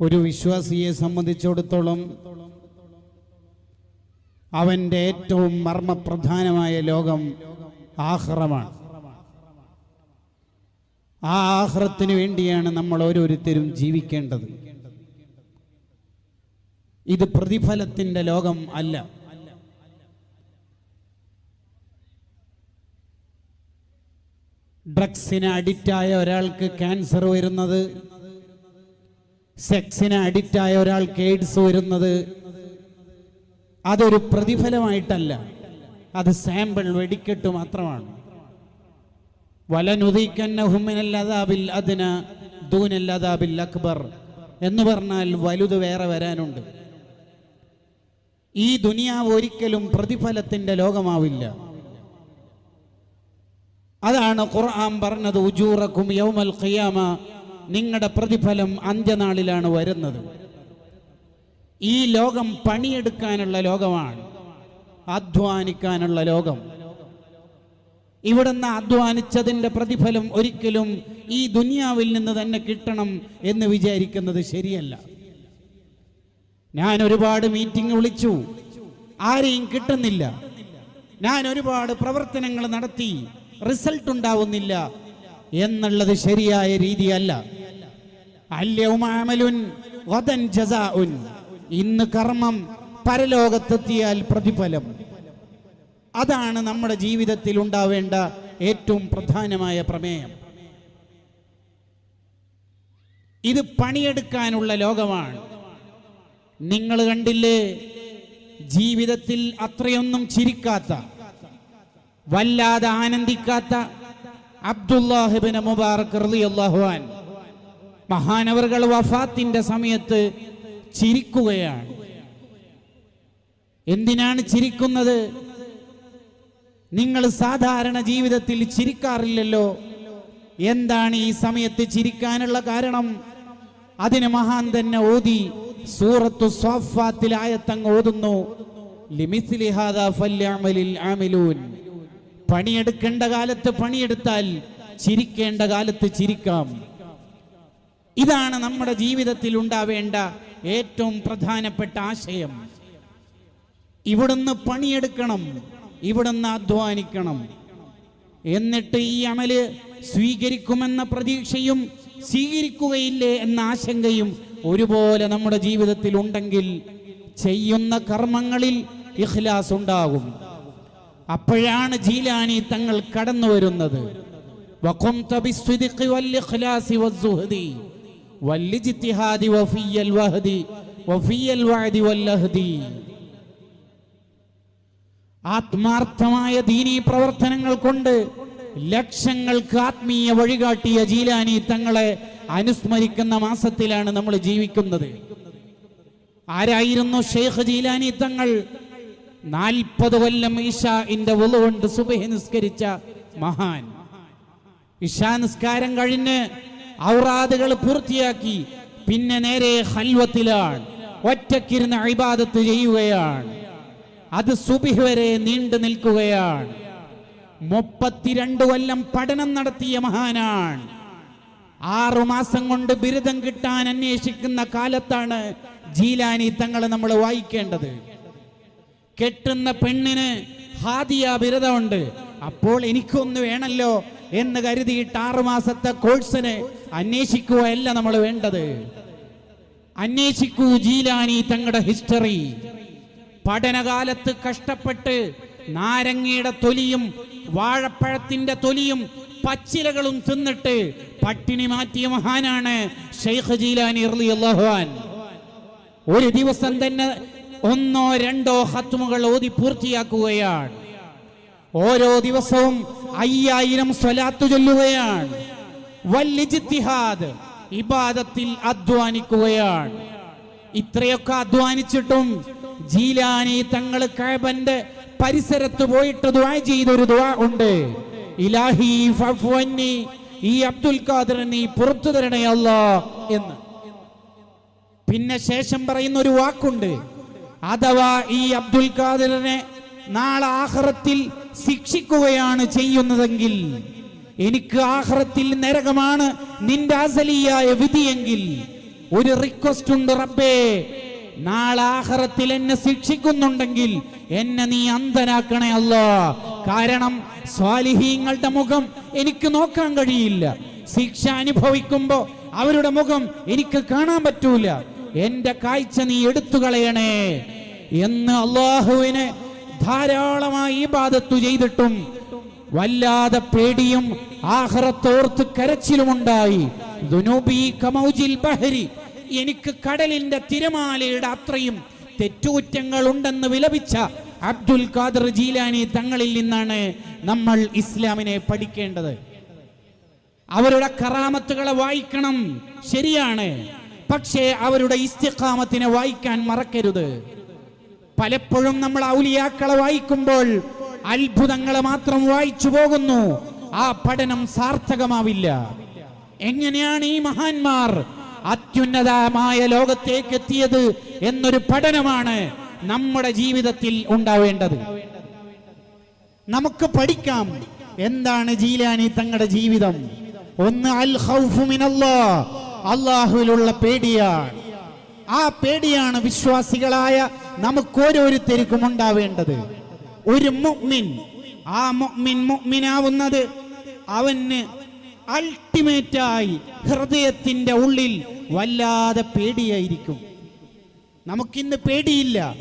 ഒരു വിശ്വാസിയെ സംബന്ധിച്ചിടത്തോളം അവന്റെ ഏറ്റവും മർമ്മപ്രധാനമായ ലോകം ആഹ്റമാണ്. ആ ആഹ്റത്തിന് വേണ്ടിയാണ് നമ്മൾ ഓരോരുത്തരും ജീവിക്കേണ്ടത്. ഇത് പ്രതിഫലത്തിന്റെ ലോകം അല്ല. ഡ്രഗ്സിന് അഡിക്റ്റായ ഒരാൾക്ക് ക്യാൻസർ വരുന്നത് സെക്സിന് അഡിക്റ്റ് ആയ ഒരാൾക്ക് എയ്ഡ്സ് വരുന്നത് അതൊരു പ്രതിഫലമായിട്ടല്ല. അത് സാമ്പിൾ വെടിക്കെട്ട് മാത്രമാണ്. വലനുദിക്കന്നഹുമിനല്ലതാബിൽ ദൂനൽ ദൂനല്ലതാബിൽ അക്ബർ എന്ന് പറഞ്ഞാൽ വലുത് വേറെ വരാനുണ്ട്. ഈ ദുനിയാവ് ഒരിക്കലും പ്രതിഫലത്തിന്റെ ലോകമാവില്ല. അതാണ് ഖുർആൻ പറഞ്ഞത് ഉജൂറക്കും യൗമൽ ഖിയാമ നിങ്ങളുടെ പ്രതിഫലം അന്ത്യനാളിലാണ് വരുന്നത്. ഈ ലോകം പണിയെടുക്കാനുള്ള ലോകമാണ്. അധ്വാനിക്കാനുള്ള ലോകം. ഇവിടുന്ന് അധ്വാനിച്ചതിന്റെ പ്രതിഫലം ഒരിക്കലും ഈ ദുനിയാവിൽ നിന്ന് തന്നെ കിട്ടണം എന്ന് വിചാരിക്കുന്നത് ശരിയല്ല. ഞാൻ ഒരുപാട് മീറ്റിംഗ് വിളിച്ചു. ആരെയും കിട്ടുന്നില്ല. ഞാൻ ഒരുപാട് പ്രവർത്തനങ്ങൾ നടത്തി. റിസൾട്ട് ഉണ്ടാവുന്നില്ല. എന്നുള്ളത് ശരിയായ രീതിയല്ല. ഇന്ന് കർമ്മം പരലോകത്തെത്തിയാൽ പ്രതിഫലം. അതാണ് നമ്മുടെ ജീവിതത്തിൽ ഉണ്ടാവേണ്ട ഏറ്റവും പ്രധാനമായ പ്രമേയം. ഇത് പണിയെടുക്കാനുള്ള ലോകമാണ്. നിങ്ങൾ കണ്ടില്ലേ? ജീവിതത്തിൽ അത്രയൊന്നും ചിരിക്കാത്ത വല്ലാതെ ആനന്ദിക്കാത്ത അബ്ദുല്ലാഹിബിന് മുബാറക് റളിയല്ലാഹുവാൻ മഹാനവറുകൾ വഫാത്തിന്റെ സമയത്ത് ചിരിക്കുകയാണ്. എന്തിനാണ് ചിരിക്കുന്നത്? നിങ്ങൾ സാധാരണ ജീവിതത്തിൽ ചിരിക്കാറില്ലല്ലോ. എന്താണ് ഈ സമയത്ത് ചിരിക്കാനുള്ള കാരണം? അതിന് മഹാൻ തന്നെ ഓതി സൂറത്തു സ്വാഫാത്തിൽ ആയത്തങ്ങ് ഓതുന്നു. പണിയെടുക്കേണ്ട കാലത്ത് പണിയെടുത്താൽ ചിരിക്കേണ്ട കാലത്ത് ചിരിക്കാം. ഇതാണ് നമ്മുടെ ജീവിതത്തിൽ ഉണ്ടാവേണ്ട ഏറ്റവും പ്രധാനപ്പെട്ട ആശയം. ഇവിടുന്ന് പണിയെടുക്കണം ഇവിടുന്ന് അധ്വാനിക്കണം. എന്നിട്ട് ഈ അമൽ സ്വീകരിക്കുമെന്ന പ്രതീക്ഷയും സ്വീകരിക്കുകയില്ലേ എന്ന ആശങ്കയും ഒരുപോലെ നമ്മുടെ ജീവിതത്തിൽ ഉണ്ടെങ്കിൽ ചെയ്യുന്ന കർമ്മങ്ങളിൽ ഇഖ്ലാസ് ഉണ്ടാകും. അപ്പോഴാണ് ജീലാനി തങ്ങൾ കടന്നു വരുന്നത് വഖും തബിസ്വിദിഖി വൽ ഇഖ്ലാസി والاجتهاد وفي الوهد وفي الوعد واللهد ആത്മാർത്ഥമായ ദീനീ പ്രവർത്തനങ്ങൾ കൊണ്ട് ലക്ഷങ്ങൾക്ക് ആത്മീയ വഴികാട്ടിയ ജീലാനി തങ്ങളെ അനുസ്മരിക്കുന്ന മാസത്തിലാണ് നമ്മൾ ജീവിക്കുന്നത് ആരായിരുന്നു ഷെയ്ഖ് ജീലാനി തങ്ങൾ നാൽപ്പത് കൊല്ലം ഇഷാന്റെ കൊണ്ട് സുബഹി നിസ്കരിച്ച മഹാൻ ഇഷാ നിസ്കാരം കഴിഞ്ഞ് ഔറാദുകൾ പൂർത്തിയാക്കി പിന്നെ നേരെ ഹൽവത്തിലാണ്. ഒറ്റക്കിരുന്ന് അഴിബാദത്ത് ചെയ്യുകയാണ്. അത് സുബിഹ് വരെ നീണ്ടു നിൽക്കുകയാണ്. മുപ്പത്തിരണ്ട് കൊല്ലം പഠനം നടത്തിയ മഹാനാണ്. ആറു മാസം കൊണ്ട് ബിരുദം കിട്ടാൻ അന്വേഷിക്കുന്ന കാലത്താണ് ജീലാനി തങ്ങളെ നമ്മൾ വായിക്കേണ്ടത്. കെട്ടുന്ന പെണ്ണിന് ഹാദിയ ബിരുദമുണ്ട്. അപ്പോൾ എനിക്കൊന്ന് വേണമല്ലോ എന്ന് കരുതിയിട്ട് ആറു മാസത്തെ കോഴ്സിന് അന്വേഷിക്കുകയല്ല നമ്മൾ വേണ്ടത്. അന്വേഷിക്കൂ ജീലാനി തങ്ങളുടെ ഹിസ്റ്ററി. പഠനകാലത്ത് കഷ്ടപ്പെട്ട് നാരങ്ങയുടെ തൊലിയും വാഴപ്പഴത്തിന്റെ തൊലിയും പച്ചിലകളും തിന്നിട്ട് പട്ടിണി മാറ്റിയ മഹാനാണ് ഷെയ്ഖ് ജീലാനി റളിയല്ലാഹുവാൻ ഒരു ദിവസം തന്നെ ഒന്നോ രണ്ടോ ഹത്മുകൾ ഓതി പൂർത്തിയാക്കുകയാണ്. ഓരോ ദിവസവും അയ്യായിരം സ്വലാത്ത് ചൊല്ലുകയാണ്. വല്ലിജിത്തിഹാദ് ഇബാദത്തിൽ അധ്വാനിക്കുകയാണ്. ഇത്രയൊക്കെ അധ്വാനിച്ചിട്ടും ജീലാനി തങ്ങൾ കഴബന്റെ പരിസരത്ത് പോയിട്ട് ദുആ ചെയ്തൊരു ദുആ ഉണ്ട്. ഇലാഹി ഫഫ്വന്നി ഈ അബ്ദുൽ ഖാദർ പുറത്തു തരണേ അല്ലാ എന്ന്. പിന്നെ ശേഷം പറയുന്ന ഒരു വാക്കുണ്ട്. അഥവാ ഈ അബ്ദുൽ ഖാദറിനെ നാളെ ആഹ്റത്തിൽ ശിക്ഷിക്കുകയാണ് ചെയ്യുന്നതെങ്കിൽ എനിക്ക് ആഹ്റത്തിൽ നരകമാണ് നിന്റെ അസലിയായ വിധിയെങ്കിൽ ഒരു റിക്വസ്റ്റ് ഉണ്ട് റബ്ബേ. നാളെ ആഹ്റത്തിൽ എന്നെ ശിക്ഷിക്കുന്നുണ്ടെങ്കിൽ എന്നെ നീ അന്ധനാക്കണേ അല്ലോ. കാരണം സ്വാലിഹീങ്ങളുടെ മുഖം എനിക്ക് നോക്കാൻ കഴിയില്ല. ശിക്ഷ അനുഭവിക്കുമ്പോ അവരുടെ മുഖം എനിക്ക് കാണാൻ പറ്റൂല. എന്റെ കാഴ്ച നീ എടുത്തു കളയണേ എന്ന് അള്ളാഹുവിനെ ധാരാളമായി ബാധത്തു ചെയ്തിട്ടും വല്ലാതെ പേടിയും ആഹ്റത്തോർത്ത് കരച്ചിലുമുണ്ടായി. ബഹരി എനിക്ക് കടലിന്റെ തിരമാലയുടെ അത്രയും തെറ്റുകുറ്റങ്ങൾ ഉണ്ടെന്ന് വിലപിച്ച അബ്ദുൽ ഖാദർ ജീലാനി തങ്ങളിൽ നിന്നാണ് നമ്മൾ ഇസ്ലാമിനെ പഠിക്കേണ്ടത്. അവരുടെ കറാമത്തുകളെ വായിക്കണം ശരിയാണ്. പക്ഷേ അവരുടെ ഇസ്തിഖാമത്തിനെ വായിക്കാൻ മറക്കരുത്. പലപ്പോഴും നമ്മൾ ഔലിയാക്കളെ വായിക്കുമ്പോൾ അത്ഭുതങ്ങളെ മാത്രം വായിച്ചു പോകുന്നു. ആ പഠനം സാർത്ഥകമാവില്ല. എങ്ങനെയാണ് ഈ മഹാന്മാർ അത്യുന്നതമായ ലോകത്തേക്ക് എത്തിയത് എന്നൊരു പഠനമാണ് നമ്മുടെ ജീവിതത്തിൽ ഉണ്ടാവേണ്ടത്. നമുക്ക് പഠിക്കാം എന്താണ് ജീലാനി തങ്ങളുടെ ജീവിതം. ഒന്ന് അൽ ഖൗഫു മിനല്ലാഹ് അള്ളാഹുവിലുള്ള പേടിയാണ്. ആ പേടിയാണ് വിശ്വാസികളായ നമുക്ക് ഓരോരുത്തർക്കും ഉണ്ടാവേണ്ടത്. ഒരു മുഅ്മിൻ ആ മുഅ്മിൻ മുഅ്മിനാവുന്നത് അവന് അൾട്ടിമേറ്റായി ഹൃദയത്തിന്റെ ഉള്ളിൽ വല്ലാതെ പേടിയായിരിക്കും. നമുക്കിന്ന് പേടിയില്ല.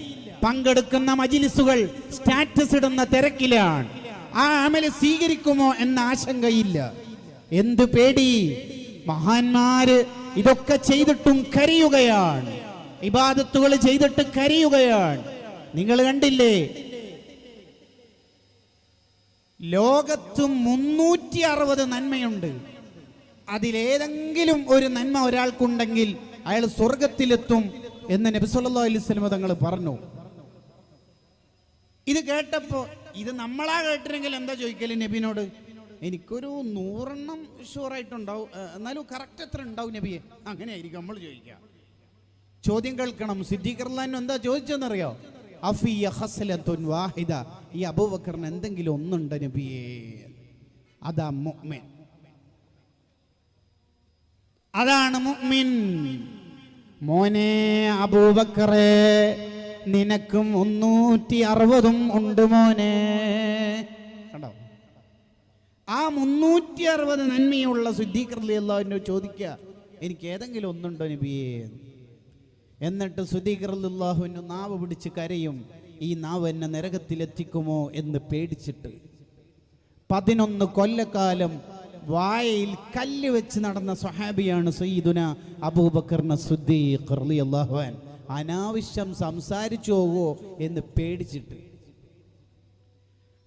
പങ്കെടുക്കുന്ന മജിലിസുകൾ സ്റ്റാറ്റസ് ഇടുന്ന തിരക്കിലാണ്. ആ അമല സ്വീകരിക്കുമോ എന്ന ആശങ്കയില്ല. എന്ത് പേടി? മഹാന്മാര് ഇതൊക്കെ ചെയ്തിട്ടും കരയുകയാണ്. ഇബാദത്തുകൾ ചെയ്തിട്ട് കരയുകയാണ്. നിങ്ങൾ കണ്ടില്ലേ? ലോകത്ത് മുന്നൂറ്റി അറുപത് നന്മയുണ്ട്. അതിലേതെങ്കിലും ഒരു നന്മ ഒരാൾക്കുണ്ടെങ്കിൽ അയാൾ സ്വർഗത്തിലെത്തും എന്ന് നബി സല്ലല്ലാഹു അലൈഹി വസല്ലം തങ്ങൾ പറഞ്ഞു. ഇത് കേട്ടപ്പോ ഇത് നമ്മളാ കേട്ടിരുന്നെങ്കിൽ എന്താ ചോദിക്കൽ നബിനോട്? എനിക്കൊരു നൂറെണ്ണം ഷുവറായിട്ടുണ്ടാവും എന്നാലും കറക്റ്റ് എത്ര ഉണ്ടാവും നബിയെ? അങ്ങനെയായിരിക്കും നമ്മൾ ചോദിക്കുക. ചോദ്യം കേൾക്കണം. സിദ്ദീഖർലാൻ എന്താ ചോദിച്ചെന്നറിയോ അഫിയ ഹസലത്തുൻ വാഹിദ. ഈ അബൂബക്കറിന് എന്തെങ്കിലും ഒന്നുണ്ട് നബിയേ? അതാ മുഅ്മിൻ. അതാണ് മുഅ്മിൻ. മോനെ അബൂബക്കറേ നിനക്ക് മുന്നൂറ്റി അറുപതും ഉണ്ട് മോനെ. കണ്ടോ? ആ മുന്നൂറ്റി അറുപത് നന്മയുള്ള സിദ്ധീകൃതി എല്ലാവരും ചോദിക്കുക എനിക്ക് ഏതെങ്കിലും ഒന്നുണ്ടോ നബിയേ? എന്നിട്ട് സുദ്ദീഖർലാഹുവിന് നാവ് പിടിച്ച് കരയും ഈ നാവ് എന്നെ നരകത്തിലെത്തിക്കുമോ? എന്ന് പേടിച്ചിട്ട്. പതിനൊന്ന് കൊല്ലക്കാലം വായയിൽ കല്ല് വെച്ച് നടന്ന സ്വഹാബിയാണ് സയ്യിദുന അബൂബക്കറിന സുദ്ദീഖ് അൻഹു. അനാവശ്യം സംസാരിച്ചു എന്ന് പേടിച്ചിട്ട്.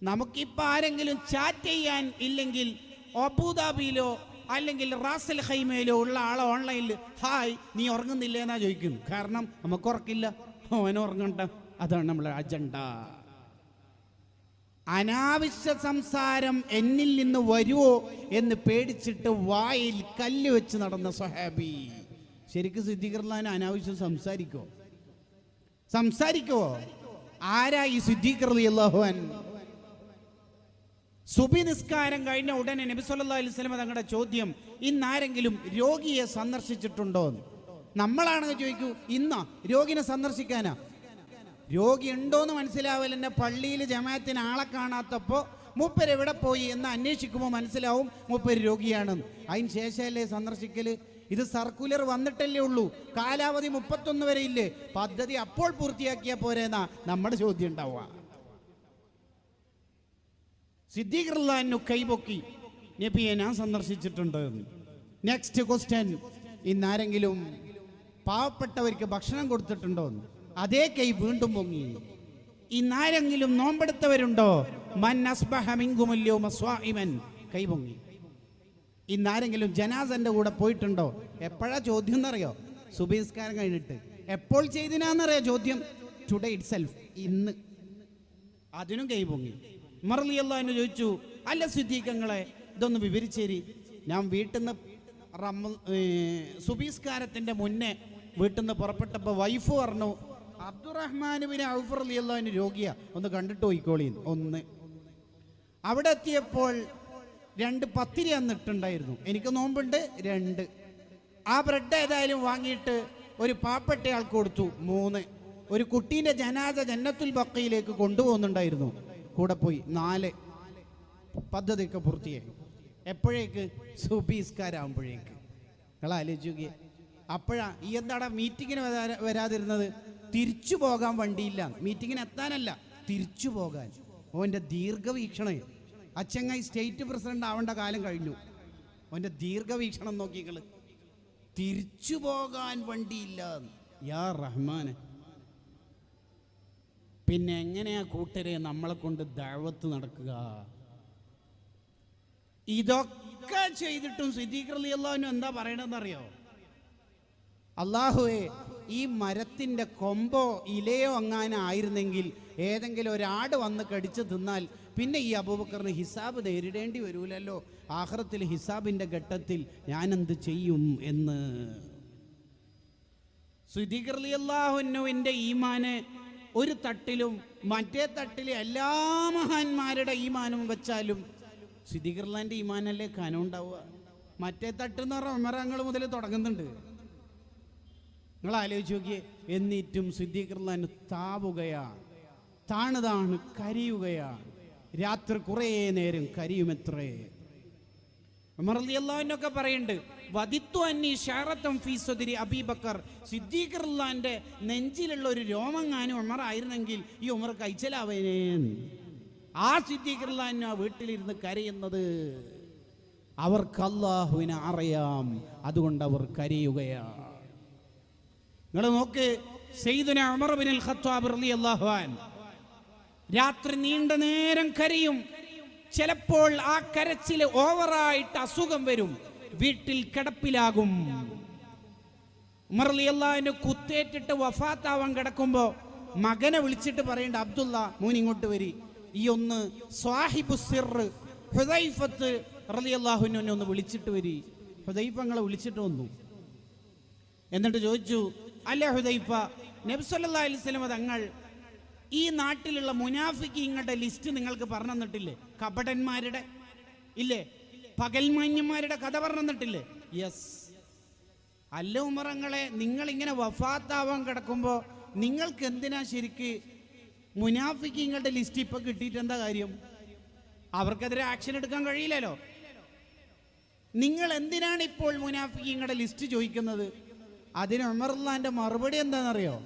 നമുക്കിപ്പോൾ ആരെങ്കിലും ചാറ്റ് ചെയ്യാൻ ഇല്ലെങ്കിൽ അബുദാബിയിലോ അല്ലെങ്കിൽ റാസൽ ഹൈമയിലോ ഉള്ള ആളെ ഓൺലൈനിൽ ഹായ് നീ ഉറങ്ങുന്നില്ല എന്നാ ചോദിക്കും. കാരണം നമുക്ക് ഉറക്കില്ല. അവൻ ഉറങ്ങണ്ട. അതാണ് നമ്മളെ അജണ്ട അനാവശ്യ സംസാരം എന്നിൽ നിന്ന് വരുമോ എന്ന് പേടിച്ചിട്ട് വായിൽ കല്ല് വെച്ച് നടന്ന സൊഹാബി ശരിക്കും സിദ്ദീഖർലാൻ അനാവശ്യം സംസാരിക്കോ സംസാരിക്കോ ആരാ ഈ സിദ്ദീഖർ അള്ളാഹുൻ സുബി നിസ്കാരം കഴിഞ്ഞ ഉടനെ നബി സല്ലാ അലൈഹി വസല്ലം തങ്ങളുടെ ചോദ്യം ഇന്നാരെങ്കിലും രോഗിയെ സന്ദർശിച്ചിട്ടുണ്ടോ എന്ന്. നമ്മളാണെന്ന് ചോദിക്കൂ ഇന്നാ രോഗിനെ സന്ദർശിക്കാനാ. രോഗി ഉണ്ടോന്ന് മനസ്സിലാവലെന്നെ പള്ളിയിൽ ജമാഅത്തിന് ആളെ കാണാത്തപ്പോൾ മൂപ്പര് എവിടെ പോയി എന്ന് അന്വേഷിക്കുമ്പോൾ മനസ്സിലാവും മൂപ്പര് രോഗിയാണെന്ന് അതിന് ശേഷമല്ലേ സന്ദർശിക്കൽ? ഇത് സർക്കുലർ വന്നിട്ടല്ലേ ഉള്ളൂ. കാലാവധി മുപ്പത്തൊന്ന് വരെ ഇല്ലേ? പദ്ധതി അപ്പോൾ പൂർത്തിയാക്കിയാൽ പോരേന്നാ നമ്മുടെ ചോദ്യം ഉണ്ടാവുക. സിദ്ദീഖ്ലാനു കൈപൊക്കി. നബിയെ ഞാൻ സന്ദർശിച്ചിട്ടുണ്ട്. നെക്സ്റ്റ് ക്വസ്റ്റ്യൻ ഇന്നാരെങ്കിലും പാവപ്പെട്ടവർക്ക് ഭക്ഷണം കൊടുത്തിട്ടുണ്ടോ? അതേ കൈ വീണ്ടും പൊങ്ങി. ഇന്നാരെങ്കിലും നോമ്പെടുത്തവരുണ്ടോ? മൻ കൈ പൊങ്ങി. ഇന്നാരെങ്കിലും ജനാസന്റെ കൂടെ പോയിട്ടുണ്ടോ? എപ്പോഴാ ചോദ്യം എന്നറിയോ? സുബിസ്കാരം കഴിഞ്ഞിട്ട്. എപ്പോൾ ചെയ്തിനാന്നറിയോ ചോദ്യം? ടുഡേ ഇറ്റ് സെൽഫ് ഇന്ന്. അതിനും കൈ പൊങ്ങി. മറലി അള്ളാഹിന് ചോദിച്ചു അല്ല സിദ്ധീകങ്ങളെ ഇതൊന്ന് വിവരിച്ചേരി. ഞാൻ വീട്ടിൽ നിന്ന് റമ്മ സുബീസ്കാരത്തിന്റെ മുന്നേ വീട്ടിൽ നിന്ന് പുറപ്പെട്ടപ്പോൾ വൈഫ് പറഞ്ഞു അബ്ദുറഹ്മാനുവിനെ ഔഫർ അലി അള്ളാഹിന് രോഗിയാ ഒന്ന് കണ്ടിട്ട് പോയിക്കോളി ഒന്ന്. അവിടെ എത്തിയപ്പോൾ രണ്ട് പത്തിരി അന്നിട്ടുണ്ടായിരുന്നു. എനിക്ക് നോമ്പുണ്ട് രണ്ട്. ആ ബ്രെഡ് ഏതായാലും വാങ്ങിയിട്ട് ഒരു പാവപ്പെട്ടയാൾക്ക് കൊടുത്തു മൂന്ന്. ഒരു കുട്ടീന്റെ ജനാജ ജന്നത്തുൽ ബക്കയിലേക്ക് കൊണ്ടുപോകുന്നുണ്ടായിരുന്നു. കൂടെ പോയി നാല് പദ്ധതിയൊക്കെ പൂർത്തിയായി. എപ്പോഴേക്ക് സുബീസ്കാരാകുമ്പോഴേക്ക് നിങ്ങൾ ആലോചിക്കുക അപ്പോഴാ ഈ എന്താടാ മീറ്റിങ്ങിന് വരാ- വരാതിരുന്നത്? തിരിച്ചു പോകാൻ വണ്ടിയില്ല. മീറ്റിങ്ങിന് എത്താനല്ല. തിരിച്ചു പോകാൻ. ഓന്റെ ദീർഘവീക്ഷണം അച്ചങ്ങായി സ്റ്റേറ്റ് പ്രസിഡന്റ് ആവേണ്ട കാലം കഴിഞ്ഞു. ഓന്റെ ദീർഘവീക്ഷണം നോക്കിക്കൾ തിരിച്ചു പോകാൻ വണ്ടിയില്ല യാ റഹ്മാന്. പിന്നെ എങ്ങനെയാ കൂട്ടരെ നമ്മളെ കൊണ്ട് ദഴവത്ത് നടക്കുക? ഇതൊക്കെ ചെയ്തിട്ടും സിദ്ദീഖ് അലി എന്താ പറയണതെന്നറിയോ? അള്ളാഹുവേ ഈ മരത്തിന്റെ കൊമ്പോ ഇലയോ അങ്ങാനായിരുന്നെങ്കിൽ ഏതെങ്കിലും ഒരാട് വന്ന് കടിച്ചു തിന്നാൽ പിന്നെ ഈ അബൂബക്കറിന് ഹിസാബ് നേരിടേണ്ടി വരൂലല്ലോ. ആഹ്റത്തിൽ ഹിസാബിന്റെ ഘട്ടത്തിൽ ഞാനെന്ത് ചെയ്യും എന്ന്? സുദിഖർലിയല്ലാഹുവിന്റെ ഈമാന് ഒരു തട്ടിലും മറ്റേ തട്ടിലെ എല്ലാ മഹാന്മാരുടെ ഈമാനും വെച്ചാലും സുദിഖർലാന്റെ ഈമാനല്ലേ കനം ഉണ്ടാവുക? മറ്റേ തട്ട് എന്ന് പറഞ്ഞാൽ ഉമറങ്ങൾ മുതൽ തുടങ്ങുന്നുണ്ട്. നിങ്ങൾ ആലോചിച്ച് നോക്കിയേ എന്നിട്ടും സിദ്ദീഖർലാൻ താവുകയാണ് താണുതാണ് കരിയുകയാണ് രാത്രി കുറേ നേരം കരിയുമെത്രേ? ഉമർലിയല്ലാവിനൊക്കെ പറയുന്നുണ്ട് വദിത്തു അന്നി ഷാറത്തം ഫീസുദിരി അബീബക്കർ സിദ്ദീഖർലാന്റെ നെഞ്ചിലുള്ള ഒരു രോമങ്ങാനും ഉമർ ആയിരുന്നെങ്കിൽ ഈ ഉമർ കഴിച്ചലാവേനേ. ആ സിദ്ദീഖർലാൻ ആ വീട്ടിലിരുന്ന് കരയുന്നത് അവർക്ക് അള്ളാഹുവിനെ അറിയാം. അതുകൊണ്ട് അവർ കരയുകയാണ്. നിങ്ങൾ നോക്ക് ഉമർ ബിൻ ഖത്താബ് റളിയല്ലാഹു അൻ രാത്രി നീണ്ട നേരം കരയും. ചിലപ്പോൾ ആ കരച്ചിൽ ഓവറായിട്ട് അസുഖം വരും. വീട്ടിൽ കിടപ്പിലാകും. ഉമർ അള്ളാഹിന് കുത്തേറ്റിട്ട് വഫാത്താവാൻ കിടക്കുമ്പോ മകനെ വിളിച്ചിട്ട് പറയേണ്ട അബ്ദുള്ള മോൻ ഇങ്ങോട്ട് വരി. ഈ ഒന്ന് സ്വാഹിബു സിർ ഹുദൈഫത്ത് അള്ളാഹുവിനെ ഒന്ന് വിളിച്ചിട്ട് വരി. ഹുദൈഫങ്ങളെ വിളിച്ചിട്ട് വന്നു. എന്നിട്ട് ചോദിച്ചു അല്ല ഹുദൈഫ നബ്സല്ലാ തങ്ങൾ ഈ നാട്ടിലുള്ള മുനാഫിക്കിങ്ങളുടെ ലിസ്റ്റ് നിങ്ങൾക്ക് പറഞ്ഞു തന്നിട്ടില്ലേ? കപടന്മാരുടെ? ഇല്ലേ? പകൽമാന്യന്മാരുടെ കഥ പറഞ്ഞിട്ടില്ലേ? യെസ് അല്ല ഉമറങ്ങളെ നിങ്ങൾ ഇങ്ങനെ വഫാത്താവാൻ കിടക്കുമ്പോൾ നിങ്ങൾക്ക് എന്തിനാ ശരിക്ക് മുനാഫിക്കിങ്ങളുടെ ലിസ്റ്റ് ഇപ്പൊ കിട്ടിയിട്ട് എന്താ കാര്യം? അവർക്കെതിരെ ആക്ഷൻ എടുക്കാൻ കഴിയില്ലല്ലോ. നിങ്ങൾ എന്തിനാണ് ഇപ്പോൾ മുനാഫിക്കിങ്ങളുടെ ലിസ്റ്റ് ചോദിക്കുന്നത്? അതിന് ഉമർലാന്റെ മറുപടി എന്താണെന്നറിയോ?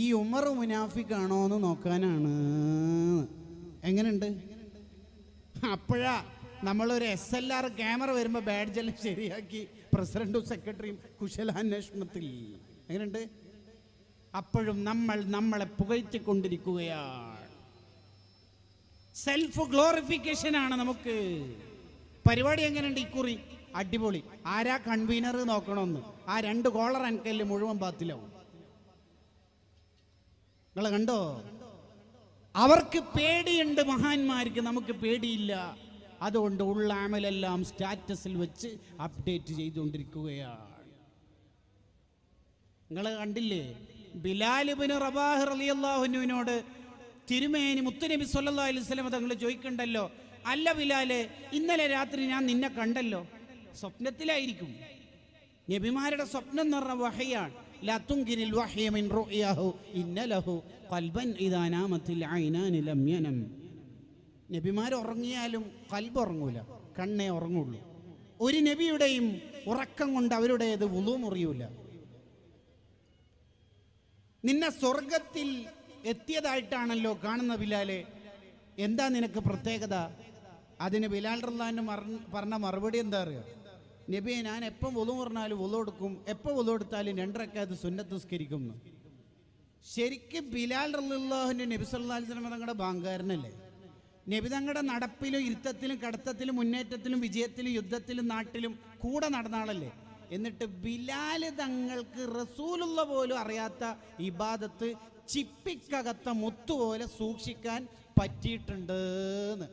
ഈ ഉമർ മുനാഫിക്കാണോ എന്ന് നോക്കാനാണ്. എങ്ങനെയുണ്ട് അപ്പോഴാ നമ്മളൊരു എസ് എൽ ആർ ക്യാമറ വരുമ്പോൾ ബാഡ്ജെല്ലാം ശരിയാക്കി. പ്രസിഡന്റും സെക്രട്ടറിയും കുശലാന്വേഷണത്തിൽ എങ്ങനെയുണ്ട്? അപ്പോഴും നമ്മൾ നമ്മളെ പുകഴ്ത്തിക്കൊണ്ടിരിക്കുകയാണ്. സെൽഫ് ഗ്ലോറിഫിക്കേഷൻ ആണ് നമുക്ക്. പരിപാടി എങ്ങനെയുണ്ട്? ഇക്കുറി അടിപൊളി. ആരാ കൺവീനർ നോക്കണമെന്ന് ആ രണ്ട് കോളർ അനക്കൽ മുഴുവൻ പാത്തിലാവും നിങ്ങളെ കണ്ടോ? അവർക്ക് പേടിയുണ്ട് മഹാന്മാർക്ക്. നമുക്ക് പേടിയില്ല. അതുകൊണ്ട് ഉള്ള അമലെല്ലാം സ്റ്റാറ്റസിൽ വെച്ച് അപ്ഡേറ്റ് ചെയ്തുകൊണ്ടിരിക്കുകയാണ്. നിങ്ങൾ കണ്ടില്ലേ? ബിലാലിബിന് റബാഹ് അള്ളാഹുനുവിനോട് തിരുമേനി മുത്തുനബി സല്ലാ അലൈഹി വസല്ലം തങ്ങൾ ചോദിക്കണ്ടല്ലോ? അല്ല ബിലാലെ ഇന്നലെ രാത്രി ഞാൻ നിന്നെ കണ്ടല്ലോ. സ്വപ്നത്തിലായിരിക്കും. നബിമാരുടെ സ്വപ്നം എന്ന് പറഞ്ഞ വഹയാണ്. ലാ വഹയമിൻ വഹയ ഇന്നലഹു റുഅയാഹു ഇന്ന ലഹു ഖൽബൻ ഇദാ നാമത്തിൽ ഐനാനി ലം യനം. നബിമാർ ഉറങ്ങിയാലും കൽബ് ഉറങ്ങൂല കണ്ണേ ഉറങ്ങുള്ളൂ. ഒരു നബിയുടെയും ഉറക്കം കൊണ്ട് അവരുടേത് വുളു മുറിയൂല. നിന്നെ സ്വർഗത്തിൽ എത്തിയതായിട്ടാണല്ലോ കാണുന്ന ബിലാലെ. എന്താ നിനക്ക് പ്രത്യേകത? അതിന് ബിലാൽ റഹ്ലാന് പറഞ്ഞ മറുപടി എന്താ അറിയുക നബിയെ ഞാൻ എപ്പം ഒതു പറഞ്ഞാലും ഒതു കൊടുക്കും എപ്പോൾ ഒതു കൊടുത്താലും സുന്നത്ത് എന്ന്. ശരിക്കും ബിലാൽ റഹ്ലാഹുവിന്റെ നബി സല്ലാ തങ്ങളുടെ ബാങ്കാരനല്ലേ? നബി തങ്ങളുടെ നടപ്പിലും ഇരുത്തത്തിലും കടത്തത്തിലും മുന്നേറ്റത്തിലും വിജയത്തിലും യുദ്ധത്തിലും നാട്ടിലും കൂടെ നടന്ന ആളല്ലേ? എന്നിട്ട് ബിലാൽ തങ്ങൾക്ക് റസൂലുള്ള പോലും അറിയാത്ത ഇബാദത്ത് ചിപ്പിക്കകത്ത മുത്തുപോലെ സൂക്ഷിക്കാൻ പറ്റിയിട്ടുണ്ട് എന്ന്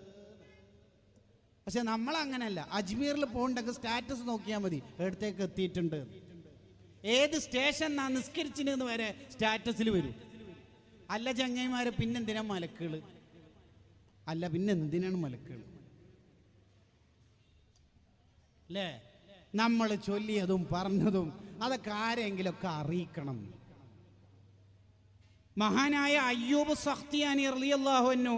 പക്ഷെ നമ്മൾ അങ്ങനെയല്ല അജ്മീറിൽ പോകണ്ടെങ്കിൽ സ്റ്റാറ്റസ് നോക്കിയാൽ മതി. എടുത്തേക്ക് എത്തിയിട്ടുണ്ട്. ഏത് സ്റ്റേഷൻ നിസ്കരിച്ചിന് വരെ സ്റ്റാറ്റസിൽ വരും. അല്ല ചങ്ങൈമാരെ പിന്നെന്തിനാ മലക്കുകൾ അല്ല പിന്നെ എന്തിനാണ് മലക്കുകൾ? അല്ലേ നമ്മൾ ചൊല്ലിയതും പറഞ്ഞതും അതൊക്കെ ആരെങ്കിലുമൊക്കെ അറിയിക്കണം. മഹാനായ അയ്യൂബ് സഖ്തിയാനി റളിയല്ലാഹുവിനു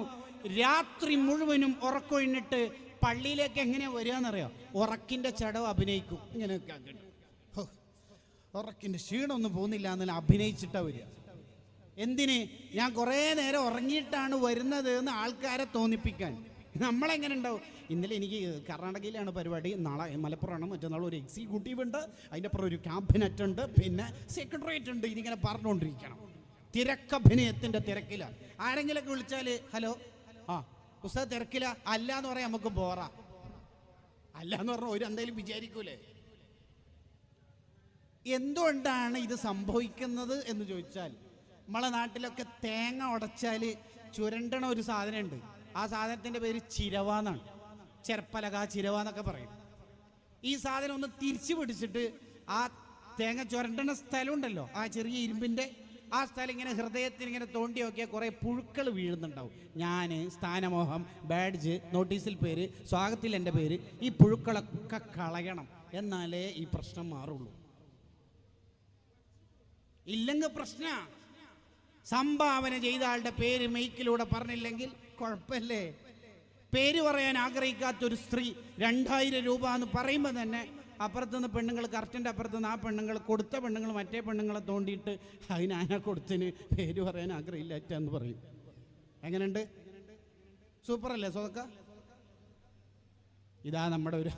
രാത്രി മുഴുവനും ഉറക്കൊഴിഞ്ഞിട്ട് പള്ളിയിലേക്ക് എങ്ങനെ വരികയെന്നറിയോ ഉറക്കിന്റെ ചടവ് അഭിനയിക്കും. ഇങ്ങനെയൊക്കെ ഉറക്കിന്റെ ക്ഷീണമൊന്നും പോകുന്നില്ല എന്നാലും അഭിനയിച്ചിട്ടാ വരിക. എന്തിന്? ഞാൻ കുറേ നേരം ഉറങ്ങിയിട്ടാണ് വരുന്നത് എന്ന് ആൾക്കാരെ തോന്നിപ്പിക്കാൻ. നമ്മളെങ്ങനെ ഉണ്ടാവും ഇന്നലെ എനിക്ക് കർണാടകയിലാണ് പരിപാടി. നാളെ മലപ്പുറമാണ്. മറ്റന്നാൾ ഒരു എക്സിക്യൂട്ടീവ് ഉണ്ട്. അതിന്റെ അപ്പുറം ഒരു ക്യാബിനറ്റ് ഉണ്ട്. പിന്നെ സെക്രട്ടേറിയറ്റ് ഉണ്ട്. ഇതിങ്ങനെ പറഞ്ഞുകൊണ്ടിരിക്കണം. തിരക്കഭിനയത്തിന്റെ തിരക്കിലാണ്. ആരെങ്കിലൊക്കെ വിളിച്ചാൽ ഹലോ ആ പുസ്തകം തിരക്കില. അല്ല എന്ന് പറയാം നമുക്ക് ബോറ അല്ല എന്ന് പറഞ്ഞാൽ ഒരു എന്തായാലും വിചാരിക്കൂലേ? എന്തുകൊണ്ടാണ് ഇത് സംഭവിക്കുന്നത് എന്ന് ചോദിച്ചാൽ നമ്മളെ നാട്ടിലൊക്കെ തേങ്ങ ഉടച്ചാൽ ചുരണ്ടണ ഒരു സാധനമുണ്ട്. ആ സാധനത്തിന്റെ പേര് ചിരവ എന്നാണ്. ചെരപ്പലക ചിരവ എന്നൊക്കെ പറയും. ഈ സാധനം ഒന്ന് തിരിച്ചു പിടിച്ചിട്ട് ആ തേങ്ങ ചുരണ്ടണ സ്ഥലം ഉണ്ടല്ലോ ആ ചെറിയ ഇരുമ്പിന്റെ ആ സ്ഥലം ഇങ്ങനെ ഹൃദയത്തിൽ ഇങ്ങനെ തോണ്ടി നോക്കിയാൽ കുറേ പുഴുക്കൾ വീഴുന്നുണ്ടാവും. ഞാൻ സ്ഥാനമോഹം ബാഡ്ജ് നോട്ടീസിൽ പേര് സ്വാഗത്തിൽ എന്റെ പേര് ഈ പുഴുക്കളൊക്കെ കളയണം എന്നാലേ ഈ പ്രശ്നം മാറുള്ളൂ. ഇല്ലെങ്കിൽ പ്രശ്ന. സംഭാവന ചെയ്ത ആളുടെ പേര് മെയ്ക്കിലൂടെ പറഞ്ഞില്ലെങ്കിൽ കുഴപ്പമില്ലേ? പേര് പറയാൻ ആഗ്രഹിക്കാത്ത ഒരു സ്ത്രീ രണ്ടായിരം രൂപ എന്ന് പറയുമ്പോൾ തന്നെ അപ്പുറത്തുനിന്ന് പെണ്ണുങ്ങൾ കറക്റ്റിന്റെ അപ്പുറത്തുനിന്ന് ആ പെണ്ണുങ്ങൾ കൊടുത്ത പെണ്ണുങ്ങൾ മറ്റേ പെണ്ണുങ്ങളെ തോണ്ടിയിട്ട് അതിനാ കൊടുത്തിന്. പേര് പറയാൻ ആഗ്രഹമില്ല എന്ന് പറയും. എങ്ങനെയുണ്ട്? സൂപ്പർ അല്ലേ സ്വതക്ക ഇതാ നമ്മുടെ ഒരു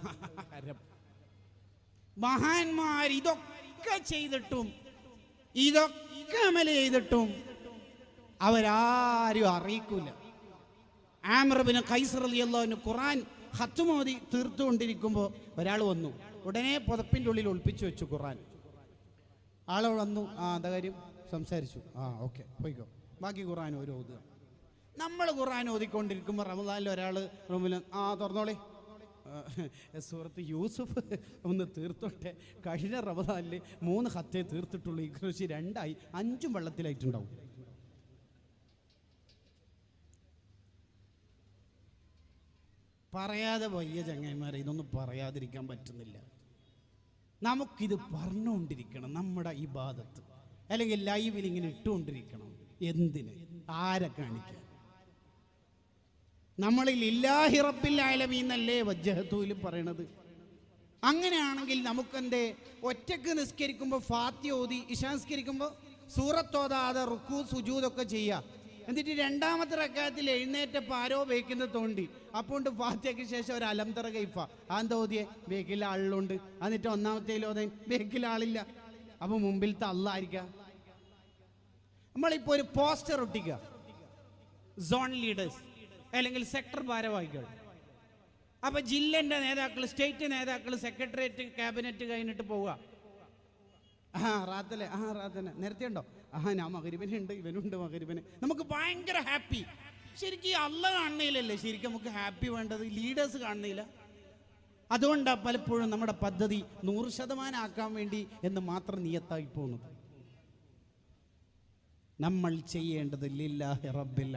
മഹാന്മാർ ഇതൊക്കെ ചെയ്തിട്ടും ഇതൊക്കെ അമല ചെയ്തിട്ടും അവരാരും അറിയിക്കൂല. ആമറബിന് കൈസർ അലിയല്ലോന് ഖുറാൻ ഹത്തുമോദി തീർത്തുകൊണ്ടിരിക്കുമ്പോൾ ഒരാൾ വന്നു. ഉടനെ പുതപ്പിന്റെ ഉള്ളിൽ ഒളിപ്പിച്ചു വെച്ചു ഖുറാൻ ആൾ വന്നു. ആ എന്താ കാര്യം? സംസാരിച്ചു. ആ ഓക്കെ. പോയിക്കോ. ബാക്കി ഖുറാൻ ഒരു ഓതുക. നമ്മൾ ഖുറാൻ ഓതിക്കൊണ്ടിരിക്കുമ്പോൾ റമദാനിൽ ഒരാൾ റൂമിൽ ആ തുറന്നോളെ. സുഹൃത്ത് യൂസുഫ് ഒന്ന് തീർത്തോട്ടെ. കഴിഞ്ഞ റമദാനിൽ മൂന്ന് ഹത്തേ തീർത്തിട്ടുള്ളൂ. ഈ കൃഷി രണ്ടായി. അഞ്ചും വെള്ളത്തിലായിട്ടുണ്ടാവും. പറയാതെ വയ്യ ചങ്ങന്മാരെ ഇതൊന്നും പറയാതിരിക്കാൻ പറ്റുന്നില്ല. നമുക്കിത് പറഞ്ഞുകൊണ്ടിരിക്കണം നമ്മുടെ ഈ ബാധത്ത് അല്ലെങ്കിൽ ലൈവിൽ ഇങ്ങനെ ഇട്ടുകൊണ്ടിരിക്കണം. എന്തിന്? ആരെ കാണിക്കാൻ? നമ്മളിൽ ഇല്ലാഹി റബ്ബിൽ ആലമീന്നല്ലേ വജ്ജഹത്തൂൽ പറയണത്? അങ്ങനെയാണെങ്കിൽ നമുക്കെന്തേ? ഒറ്റയ്ക്ക് നിസ്കരിക്കുമ്പോൾ ഫാത്തി ഓതി ഇഷാസ്കരിക്കുമ്പോൾ സൂറത്തോതാതെ റുക്കു സുജൂതൊക്കെ ചെയ്യാം. എന്നിട്ട് രണ്ടാമത്തെ റക്കാത്തിൽ എഴുന്നേറ്റപ്പോൾ ആരോ ബേക്കുന്നത് തോണ്ടി. അപ്പോൾ ഫാത്തിയക്ക് ശേഷം ഒരു അലംതറ കൈഫ. ആ തോതിയെ ഓതിയെ? ബേക്കിൽ ആളുണ്ട്. എന്നിട്ട് ഒന്നാമത്തേൽ ഓതാൻ ബേക്കിൽ ആളില്ല. അപ്പോൾ മുമ്പിലത്തെ അള്ളായിരിക്കാം നമ്മളിപ്പോൾ ഒരു പോസ്റ്റർ ഒട്ടിക്കുക സോൺ ലീഡേഴ്സ് അല്ലെങ്കിൽ സെക്ടർ ഭാരവാഹികൾ. അപ്പൊ ജില്ലന്റെ നേതാക്കൾ സ്റ്റേറ്റ് നേതാക്കൾ സെക്രട്ടേറിയറ്റ് ക്യാബിനറ്റ് കഴിഞ്ഞിട്ട് പോവുക ആ റാത്തലെ ആ റാത്തനെ. നേരത്തെ ഉണ്ടോ? ആ ഞാൻ മകരിബനുണ്ട് ഇവനുണ്ട് മകരിബന് നമുക്ക് ഭയങ്കര ഹാപ്പി ശരിക്കും അല്ല കാണുന്നില്ലല്ലേ ശരിക്കും നമുക്ക് ഹാപ്പി വേണ്ടത്? ലീഡേഴ്സ് കാണുന്നില്ല അതുകൊണ്ടാണ് പലപ്പോഴും നമ്മുടെ പദ്ധതി നൂറ് ശതമാനം ആക്കാൻ വേണ്ടി എന്ന് മാത്രം നിയത്തായി പോകുന്നത്. നമ്മൾ ചെയ്യേണ്ടത് ലില്ലാഹി റബ്ബിൽ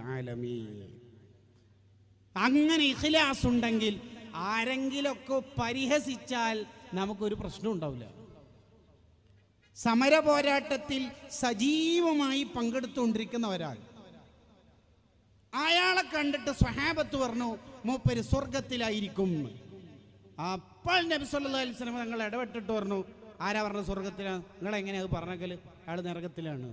അങ്ങനെ ഇഖ്ലാസ് ഉണ്ടെങ്കിൽ ആരെങ്കിലൊക്കെ പരിഹസിച്ചാൽ നമുക്കൊരു പ്രശ്നം ഉണ്ടാവില്ല. സമര പോരാട്ടത്തിൽ സജീവമായി പങ്കെടുത്തുകൊണ്ടിരിക്കുന്ന ഒരാൾ. അയാളെ കണ്ടിട്ട് സ്വഹാബത്ത് പറഞ്ഞു മൂപ്പര് സ്വർഗത്തിലായിരിക്കും. അപ്പോൾ നബി സല്ലല്ലാഹു അലൈഹി വസല്ലം ഞങ്ങൾ ഇടപെട്ടിട്ട് പറഞ്ഞു ആരാ പറഞ്ഞ സ്വർഗത്തിലാണ് നിങ്ങൾ എങ്ങനെയാ അത് പറഞ്ഞെങ്കിൽ അയാൾ നരകത്തിലാണ്.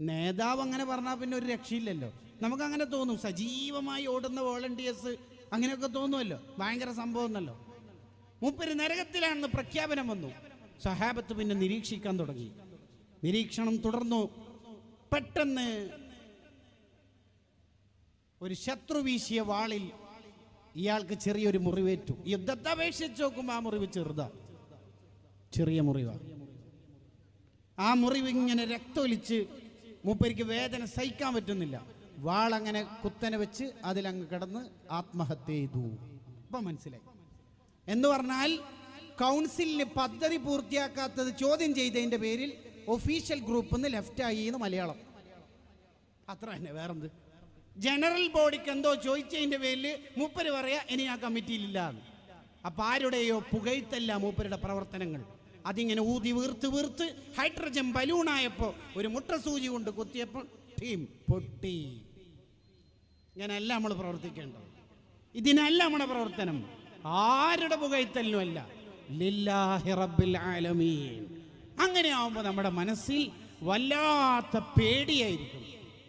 നേതാവ് അങ്ങനെ പറഞ്ഞാൽ പിന്നെ ഒരു രക്ഷയില്ലല്ലോ. നമുക്ക് അങ്ങനെ തോന്നും സജീവമായി ഓടുന്ന വോളണ്ടിയേഴ്സ് അങ്ങനെയൊക്കെ തോന്നുമല്ലോ. ഭയങ്കര സംഭവം എന്നല്ലോ മൂപ്പര് നരകത്തിലാണെന്ന് പ്രഖ്യാപനം വന്നു. സഹാബത്ത് പിന്നെ നിരീക്ഷിക്കാൻ തുടങ്ങി. നിരീക്ഷണം തുടർന്നു. പെട്ടെന്ന് ഒരു ശത്രു വീശിയ വാളിൽ ഇയാൾക്ക് ചെറിയൊരു മുറിവേറ്റു. യുദ്ധത്തെ അപേക്ഷിച്ച് നോക്കുമ്പോൾ ആ മുറിവ് ചെറുതാ. ചെറിയ മുറിവാ. ആ മുറിവ് ഇങ്ങനെ രക്തമൊലിച്ച് മൂപ്പരിക്ക് വേദന സഹിക്കാൻ പറ്റുന്നില്ല. വാളങ്ങനെ കുത്തനെ വെച്ച് അതിലങ്ങ് കിടന്ന് ആത്മഹത്യ ചെയ്തു. അപ്പം മനസ്സിലായി. എന്ന് പറഞ്ഞാൽ കൗൺസിലിന് പദ്ധതി പൂർത്തിയാക്കാത്തത് ചോദ്യം ചെയ്തതിന്റെ പേരിൽ ഒഫീഷ്യൽ ഗ്രൂപ്പിൽ നിന്ന് ലെഫ്റ്റായി എന്ന് മലയാളം. അത്ര തന്നെ വേറെന്ത്? ജനറൽ ബോഡിക്ക് എന്തോ ചോദിച്ചതിന്റെ പേരിൽ മൂപ്പര് പറയാ ഇനി ആ കമ്മിറ്റിയിലില്ല. അപ്പൊ ആരുടെയോ പുകഴ്ത്തല്ല മൂപ്പരുടെ പ്രവർത്തനങ്ങൾ. അതിങ്ങനെ ഊതി വീർത്ത് വീർത്ത് ഹൈഡ്രജൻ ബലൂണായപ്പോ ഒരു മുട്ട സൂചി കൊണ്ട് കുത്തിയപ്പോൾ ടീം പൊട്ടി. ഇങ്ങനെയല്ല നമ്മൾ പ്രവർത്തിക്കേണ്ടത്. ഇതിനല്ല നമ്മുടെ പ്രവർത്തനം. ആരുടെ പുകഴ്ത്തലിനും അല്ല ലില്ലാഹി റബ്ബിൽ ആലമീൻ. അങ്ങനെ ആവുമ്പോൾ നമ്മുടെ മനസ്സിൽ വല്ലാത്ത പേടിയായിരിക്കും.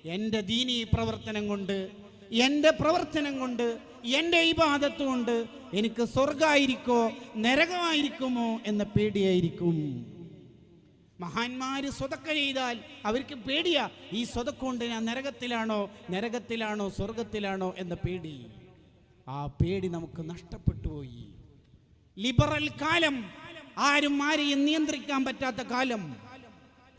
എന്റെ ദീനീ പ്രവർത്തനം കൊണ്ട് എന്റെ പ്രവർത്തനം കൊണ്ട് എന്റെ ഇബാദത്ത് കൊണ്ട് എനിക്ക് സ്വർഗമായിരിക്കോ നരകമായിരിക്കുമോ എന്ന പേടിയായിരിക്കും. മഹാന്മാര് സ്വതക്ക ചെയ്താൽ അവർക്ക് പേടിയാ. ഈ സ്വതക്ക കൊണ്ട് ഞാൻ നരകത്തിലാണോ നരകത്തിലാണോ സ്വർഗത്തിലാണോ എന്ന പേടി. ആ പേടി നമുക്ക് നഷ്ടപ്പെട്ടു പോയി. ലിബറൽ കാലം. ആരും ആരെയും നിയന്ത്രിക്കാൻ പറ്റാത്ത കാലം.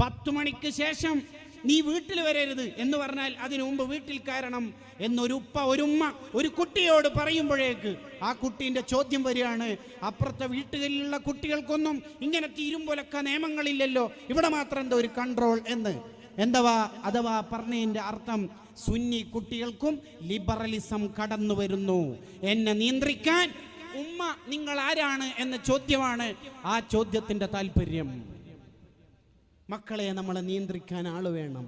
പത്തു മണിക്ക് ശേഷം നീ വീട്ടിൽ വരരുത് എന്ന് പറഞ്ഞാൽ അതിനു മുമ്പ് വീട്ടിൽ കയറണം എന്നൊരു ഉപ്പ ഒരുമ്മ ഒരു കുട്ടിയോട് പറയുമ്പോഴേക്ക് ആ കുട്ടീന്റെ ചോദ്യം വരികയാണ്. അപ്പുറത്തെ വീട്ടുകളിലുള്ള കുട്ടികൾക്കൊന്നും ഇങ്ങനത്തെ ഇരുമ്പൊലക്ക നിയമങ്ങളില്ലല്ലോ. ഇവിടെ മാത്രം എന്താ ഒരു കൺട്രോൾ എന്ന്? എന്തവാ? അഥവാ പറഞ്ഞതിന്റെ അർത്ഥം സുന്നി കുട്ടികൾക്കും ലിബറലിസം കടന്നു വരുന്നു. എന്നെ നിയന്ത്രിക്കാൻ ഉമ്മ നിങ്ങൾ ആരാണ് എന്ന ചോദ്യമാണ് ആ ചോദ്യത്തിന്റെ താല്പര്യം. മക്കളെ നമ്മളെ നിയന്ത്രിക്കാൻ ആൾ വേണം.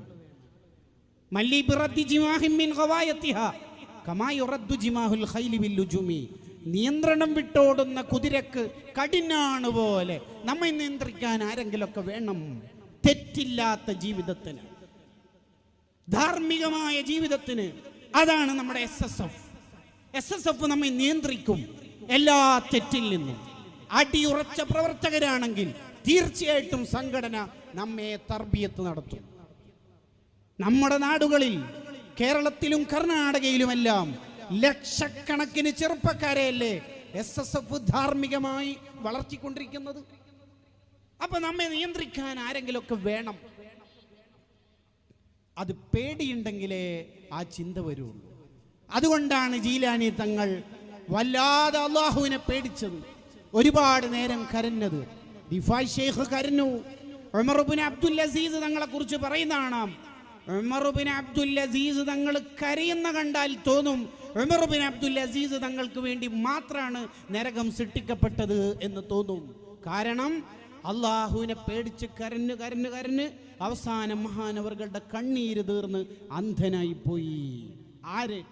നിയന്ത്രണം വിട്ടോടുന്ന കുതിരക്ക് കഠിനാണ് പോലെ നമ്മെ നിയന്ത്രിക്കാൻ ആരെങ്കിലൊക്കെ വേണം. തെറ്റില്ലാത്ത ജീവിതത്തിന് ധാർമ്മികമായ ജീവിതത്തിന് അതാണ് നമ്മുടെ S S F S S F നമ്മെ നിയന്ത്രിക്കും. എല്ലാ തെറ്റിൽ നിന്നും. അടിയുറച്ച പ്രവർത്തകരാണെങ്കിൽ തീർച്ചയായിട്ടും സംഘടന നമ്മെ തർബിയത്ത് നടത്തും. നമ്മുടെ നാടുകളിൽ കേരളത്തിലും കർണാടകയിലുമെല്ലാം ലക്ഷക്കണക്കിന് ചെറുപ്പക്കാരെയല്ലേ എസ് എസ് എഫ് ധാർമ്മികമായി വളർത്തിക്കൊണ്ടിരിക്കുന്നത്? അപ്പൊ നമ്മെ നിയന്ത്രിക്കാൻ ആരെങ്കിലുമൊക്കെ വേണം. അത് പേടിയുണ്ടെങ്കിലേ ആ ചിന്ത വരുള്ളൂ. അതുകൊണ്ടാണ് ജീലാനി തങ്ങൾ വല്ലാതെ അള്ളാഹുവിനെ പേടിച്ചത്. ഒരുപാട് നേരം കരഞ്ഞത്. ദിഫായ് ഷെയ്ഖ് കരഞ്ഞു. ഉമറുബിൻ അബ്ദുൽ അസീസ് തങ്ങളെ കുറിച്ച് പറയുന്നതാണ് ഉമറുബിൻ അബ്ദുൽ അസീസ് തങ്ങൾ കരയുന്ന കണ്ടാൽ തോന്നും ഒമറുബിൻ അബ്ദുൽ അസീസ് തങ്ങൾക്ക് വേണ്ടി മാത്രമാണ് നരകം സൃഷ്ടിക്കപ്പെട്ടത് എന്ന് തോന്നും. കാരണം അള്ളാഹുവിനെ പേടിച്ച് കരഞ്ഞു കരഞ്ഞു കരഞ്ഞ് അവസാനം മഹാനവറുകളുടെ കണ്ണീര് തീർന്ന് അന്ധനായി പോയി. ആര്?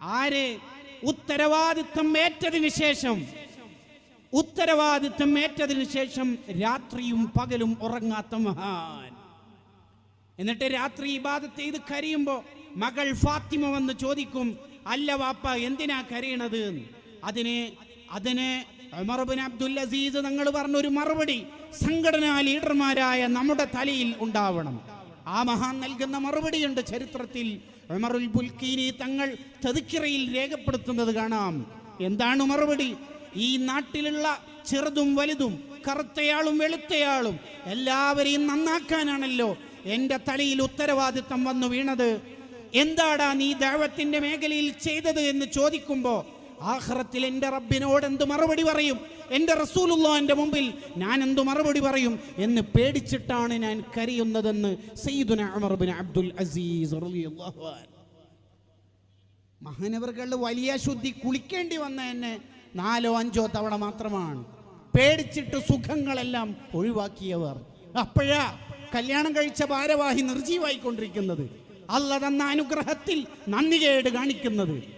ആര്? ഉത്തരവാദിത്വം ഏറ്റതിന് ശേഷം ഉത്തരവാദിത്വം ഏറ്റതിന് ശേഷം രാത്രിയും പകലും ഉറങ്ങാത്ത മഹാൻ എന്നിട്ട് രാത്രി ഇബാദത്ത് ചെയ്ത് കരയുമ്പോ മകൾ ഫാത്തിമ വന്ന് ചോദിക്കും അല്ല വാപ്പ എന്തിനാ കരയണത്. അതിന് അതിന് ഉമർബിൻ അബ്ദുൽ അസീസ് തങ്ങൾ പറഞ്ഞൊരു മറുപടി സംഘടനാ ലീഡർമാരായ നമ്മുടെ തലയിൽ ഉണ്ടാവണം ആ മഹാൻ നൽകുന്ന മറുപടിയുണ്ട് ചരിത്രത്തിൽ ഉമറുൽ ബുൽക്കീനി തങ്ങൾ തെതുക്കിറയിൽ രേഖപ്പെടുത്തുന്നത് കാണാം. എന്താണ് മറുപടി? ഈ നാട്ടിലുള്ള ചെറുതും വലുതും കറുത്തയാളും വെളുത്തയാളും എല്ലാവരെയും നന്നാക്കാനാണല്ലോ എന്റെ തലയിൽ ഉത്തരവാദിത്തം വന്നു വീണത്. എന്താടാ നീ ദൈവത്തിന്റെ മേഖലയിൽ ചെയ്തത് എന്ന് ചോദിക്കുമ്പോ ആഖിറത്തിൽ എന്റെ റബ്ബിനോട് എന്ത് മറുപടി പറയും? എന്റെ റസൂലുള്ളാന്റെ മുമ്പിൽ ഞാൻ എന്തു മറുപടി പറയും? എന്ന് പേടിച്ചിട്ടാണ് ഞാൻ കരയുന്നതെന്ന് സയ്യിദുന ഉമർ ബിൻ അബ്ദുൽ അസീസ് മഹാനവറുകളിൽ വലിയ ശുദ്ധി കുളിക്കേണ്ടി വന്ന എന്നെ നാലോ അഞ്ചോ തവണ മാത്രമാണ്. പേടിച്ചിട്ട് സുഖങ്ങളെല്ലാം ഒഴിവാക്കിയവർ. അപ്പോഴാ കല്യാണം കഴിച്ച ഭാരവാഹി നിർജീവായിക്കൊണ്ടിരിക്കുന്നത്. അല്ല തന്ന അനുഗ്രഹത്തിൽ നന്ദികേട് കാണിക്കുന്നത്.